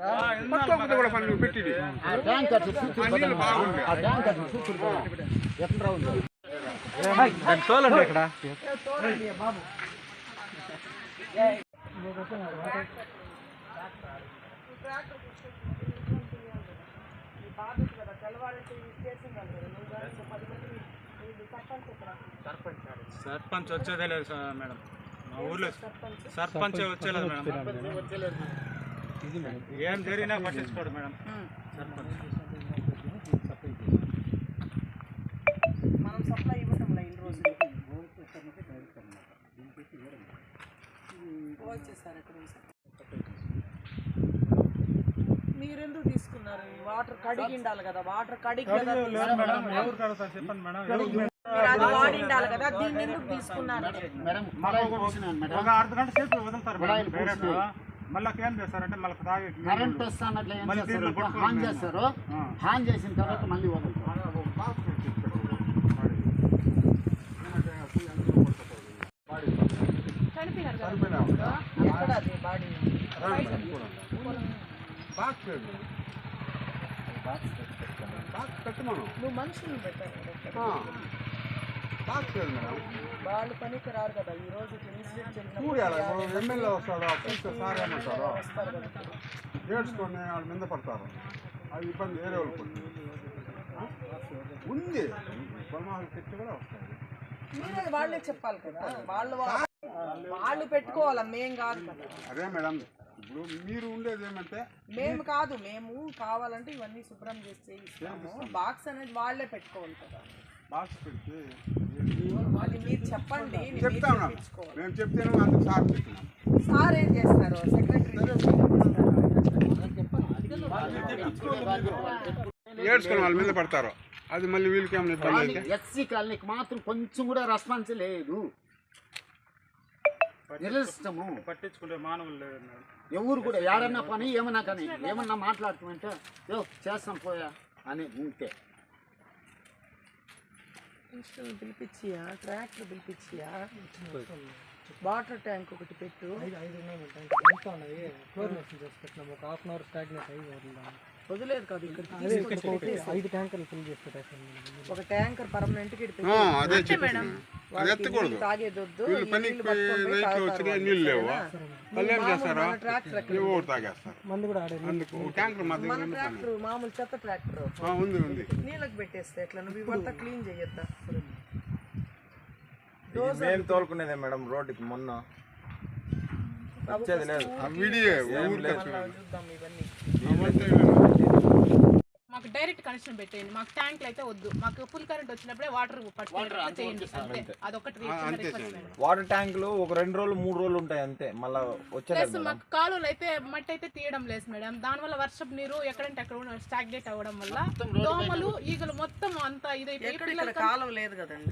కూడా పెట్టిది? తోలండి ఇక్కడ. సర్పంచ్ వచ్చేదే లేదు సార్ మేడం. మా ఊర్లో సర్పంచ్ వచ్చేలేదు మేడం. ఏం జరిగినా పట్టించుకోడు మేడం. మనం సప్లై రోజులు. వచ్చేసారు అక్కడ మీరెందుకు తీసుకున్నారు? వాటర్ కడిగి ఉండాలి కదా వాటర్ కడిగి కదా మేడం. ఎవరు కడతారు చెప్పండి మేడం. ఒక అర్ధ గంట సేపు వదులుతారు మేడం. మళ్ళీ ఏం చేస్తారంటే మళ్ళీ తాగి కరెంట్ వస్తానట్లు ఏం మళ్ళీ చేస్తారు? ఆన్ చేసిన తర్వాత మళ్ళీ వదులుతారు. నువ్వు మనుషులు పెట్టాను మేడం. వాళ్ళు పనికి రారు కదా ఈ రోజు చూడాలి ఇప్పుడు ఎమ్మెల్యే వస్తాడో సార్ ఏమంటారో ఏడ్చుకొని వాళ్ళ మీద పడతారు. అది ఇబ్బంది వేరే వాళ్ళకి ఉంది. ఆ? ఉంది. బొమ్మలు పెట్టి కూడా వస్తాయి. మీరే వాళ్ళే చెప్పాలి కదా. వాళ్ళు వాళ్ళు పెట్టుకోవాలి మేం కాదు కదా. అదే మేడం ఇప్పుడు మీరు ఉండేది ఏమంటే మేము కాదు మేము కావాలంటే ఇవన్నీ శుభ్రం చేసి ఇస్తాము బాక్స్ అనేది వాళ్ళే పెట్టుకోవాలి కదా. బాక్స్ పెట్టి అది మీరు చెప్పండి చెప్తా ఉన్నాం. మేము చెప్తేనే అందుకు సార్ చెప్పినాం సార్ ఏం చేస్తారు? సెక్రటరీ ఏడ్చుకొని వాళ్ళ మీద పడతారు. అది మళ్ళీ వీళ్ళకి ఏమైనా ఇబ్బంది అయితే? ఎస్సీ కాలనీకి మాత్రం కొంచెం కూడా రెస్పాన్స్ లేదు. నిలుస్తాము పట్టించుకునే మానవులు లేదు ఎవరు కూడా ఏడన్నా పని ఏమన్నా కానీ ఏమన్నా మాట్లాడుతామంటే యో చేస్తాం పోయా అని ఉంటే. పిలిపించియా ట్రాక్టర్ పిలిపించియా వాటర్ ట్యాంక్ ఒకటి పెట్టు. వదిలేదు కాదు ఇక్కడ ఐదు ట్యాంకర్లు ఫిల్ చేసి ఒక హాఫ్ అన్కి ఆ, అదే చెప్పిన ఒకటి తాగేస్తారు. అందుకు ట్యాంకర్ మన. ట్రాక్టర్ మామూలు చెత్త ట్రాక్టర్. ఆ, ఉంది ఉంది. నీళ్ళకి పెట్టేస్తే ఎట్లా? నువ్వు ఇవంతా క్లీన్ చేయొద్దా మేము తోలుకునేదే మేడం రోడ్డుకి మొన్న. వచ్చేది లేదు. మాకు డైరెక్ట్ కనెక్షన్ పెట్టేయండి. మాకు ట్యాంక్లు అయితే వద్దు. మాకు ఫుల్ కరెంట్ వచ్చినప్పుడే వాటర్ పట్టుకునేటట్టు చేయండి అంతే అదొకటి వాటర్ ట్యాంకులు ఒక రెండు రోజులు మూడు రోజులు ఉంటాయి అంతే. మళ్ళా ప్లస్ మాకు కాలువలు అయితే మట్టి అయితే తీయడం లేదు మేడం. దానివల్ల వర్షపు నీరు ఎక్కడంటే అక్కడ స్టాగ్నేట్ అవ్వడం వల్ల దోమలు ఈగలు మొత్తం అంతా ఇదైపోయి కాలువ లేదు కదండి.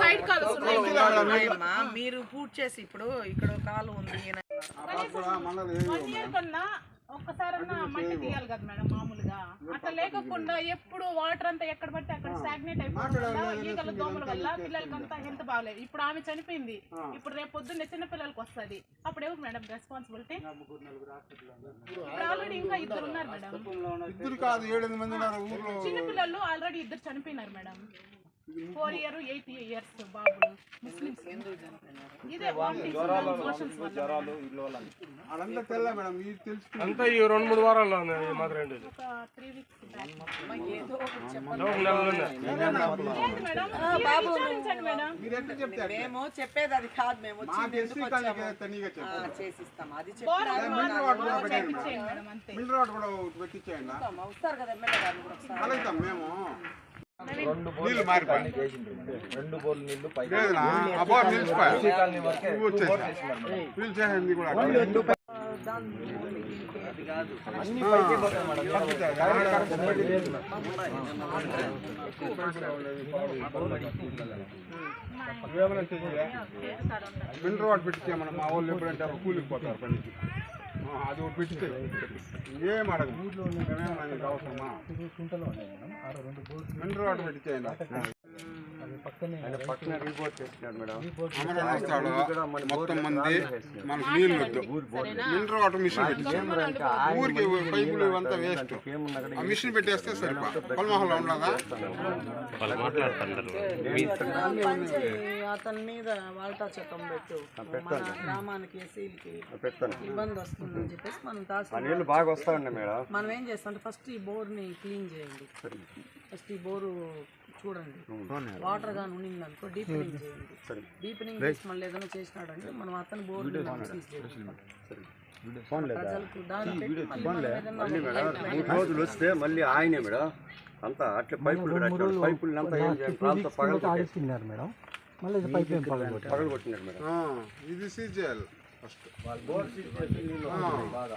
సైడ్ మీరు పూర్తి చేసి ఇప్పుడు ఇక్కడ కాలువ ఉంది. ఈయన వన్ ఇయర్ కన్నా ఒక్కసారన్నా మట్టి తీయాలి కదా మేడం మామూలుగా. అట్లా లేకుండా ఎప్పుడు వాటర్ అంతా ఎక్కడ పడితే అక్కడ స్టాగ్నేట్ వల్ల ఈగల దోమల వల్ల పిల్లలకంతా హెల్త్ బాగలేదు. ఇప్పుడు ఆమె చనిపోయింది. ఇప్పుడు రేపు పొద్దున్నే చిన్న పిల్లలకి వస్తుంది. అప్పుడు ఎవరు మేడం రెస్పాన్సిబిలిటీ ఇప్పుడు ఆల్రెడీ ఇంకా ఇద్దరు ఉన్నారు మేడం. ఇద్దరు కాదు ఏడెనిమిది మంది ఉన్నారు ఊర్లో. చిన్న పిల్లలు ఆల్రెడీ ఇద్దరు చనిపోయినారు madam. Four year eight years బాబులు ముస్లిమ్స్. ఇదే జ్వరాలు తెల్ల మేడం మీరు అంతా ఈ రెండు మూడు వారాల్లో మాత్రం ఒక త్రీ వీక్స్ ఏంటి బాబు. మేము చెప్పేది అది కాదు మేము చెప్పారు. చేసిస్తాం. అది. వస్తారు కదా మేము. రెండు నీళ్ళు మారిపోయి రెండు బోర్లు నీళ్ళు పైకి కూడా. మినరల్ మనం మా వాళ్ళు ఎప్పుడంటే అప్పుడు కూలికి పోతారు పనికి అది ఒకటి పెట్టితే ఏం అడగ? మేమేమన్నా నీకు అవసరమా మినరల్ వాటర్ పెట్టించేయండి పక్కనే రిపోర్ట్ చేస్తున్నాడు మేడం. అమరణ వస్తాడు. మొత్తం మంది మనకు నీళ్ళు వద్దు. మినరల్ వాటర్ మిషన్ పెట్టి. ఊరికి పైపులు ఇవంతా వేస్ట్. ఆ మిషన్ పెట్టేస్తే సరిపా. పొలమహల్లో ఉండదా అతని మీద వాల్టా చట్టం పెట్టు. మన గ్రామానికి ఎస్సీలకి పెడతాను ఇబ్బంది వస్తుందని చెప్పేసి మనం బాగా మేడం. మనం ఏం చేస్తాం అంటే ఫస్ట్ ఈ బోర్ని క్లీన్ చేయండి. ఫస్ట్ ఈ బోరు చూడండి. వాటర్ గాని ఉండింది అనుకో డీపెనింగ్ చేయండి. డీపెనింగ్ చేసి మళ్ళీ ఏదైనా చేసినాడంటే మనం అతని ఒక మూడు రోజులు వస్తే మళ్ళీ ఆయనే మేడం. అంతా అట్లా పైపులు పైపులు అంతా ఏం చేయాలి ప్రాంతం పగలు ఆడిస్తున్నారు మేడం. మళ్ళీ ఇది పైప్ ఏం పగలు పగలు కొట్టినారు మేడం. ఆ, ఇది సీజ్ చేయాలి ఫస్ట్ బాగా.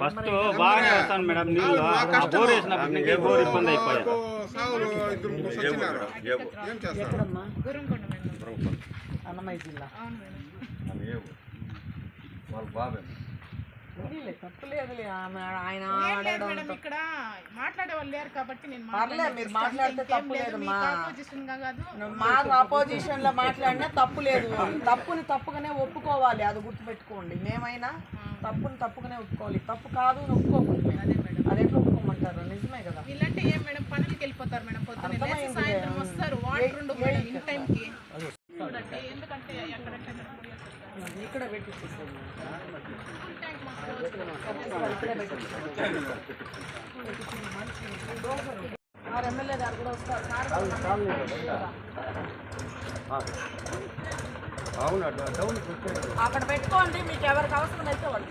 ఫస్ట్ బాగానే వస్తాను మేడం నీళ్ళు బోర్ వేసినప్పటి నుంచి బోర్ ఇబ్బంది అయిపోయాయి అన్నమయ్య జిల్లా. వాళ్ళ బాబే తప్పులేదులే ఆయన ఇక్కడ మాట్లాడే వాళ్ళు లేరు కాబట్టి నేను మీరు మాట్లాడితే తప్పు లేదు మా. ఆపోజిషన్గా కాదు. మాకు అపోజిషన్లో మాట్లాడినా తప్పు లేదు. తప్పుని తప్పుగానే ఒప్పుకోవాలి అది గుర్తుపెట్టుకోండి. మేమైనా తప్పుని తప్పుగానే ఒప్పుకోవాలి. తప్పు కాదు అని ఒప్పుకోకూడదు మేము. అది ఎట్లా ఒప్పుకోమంటారు? నిజమే కదా. వీళ్ళంటే ఏం మేడం పనులకి వెళ్ళిపోతారు మేడం పొద్దున్న. లేచి. సాయంత్రం వస్తారు. వాటర్ ఉండవు మేడం ఇన్ టైం కి చూడండి ఎందుకంటే అక్కడ. ఇక్కడ పెట్టి. ఆరు ఎమ్మెల్యే గారు కూడా వస్తారు. అవును అక్కడ పెట్టుకోండి మీకు ఎవరికి అవసరం అయితే వాళ్ళు